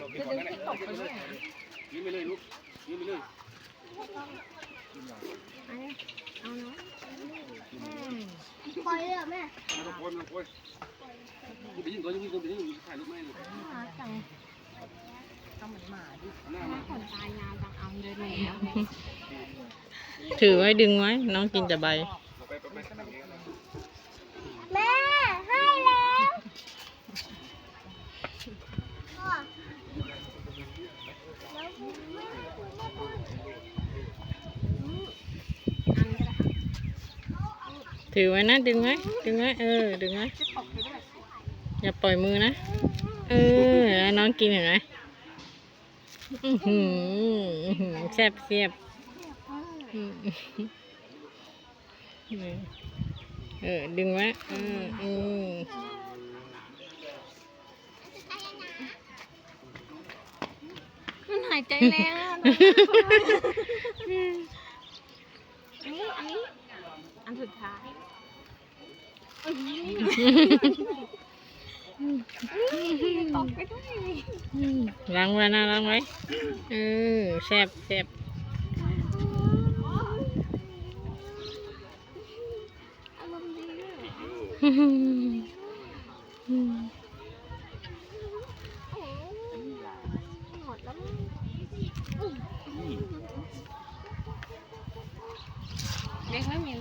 ลูกกินก่อนนั่นแหละยืนไปเลยลูกยืนไปเลยปล่อยเลยเหรอแม่ไม่ต้องโวยไม่ต้องโวยไปยืนก่อนยืนก่อนไปยืนถ่ายรูปไม่เลยทำเหมือนหมาดิหน้าขนตายาวจังเอาเดินหนีถือไว้ดึงไว้ น้องกินแต่ใบ ถือไว้นะ ดึงไว้ดึงไว้เออ ดึงไว้อย่าปล่อยมือนะ เออ น้องกินเห็นไหมอื้อหืออื้อหือแซ่บเสียบเออ ดึงไว้เออายใจแรงอะอันนี้อันนี้อันสุดท้ายตกไปด้วยล้างไว้นะล้างไว้เออแซ่บแซ่บอารมณ์ดีด้วย เหรออื้อหือ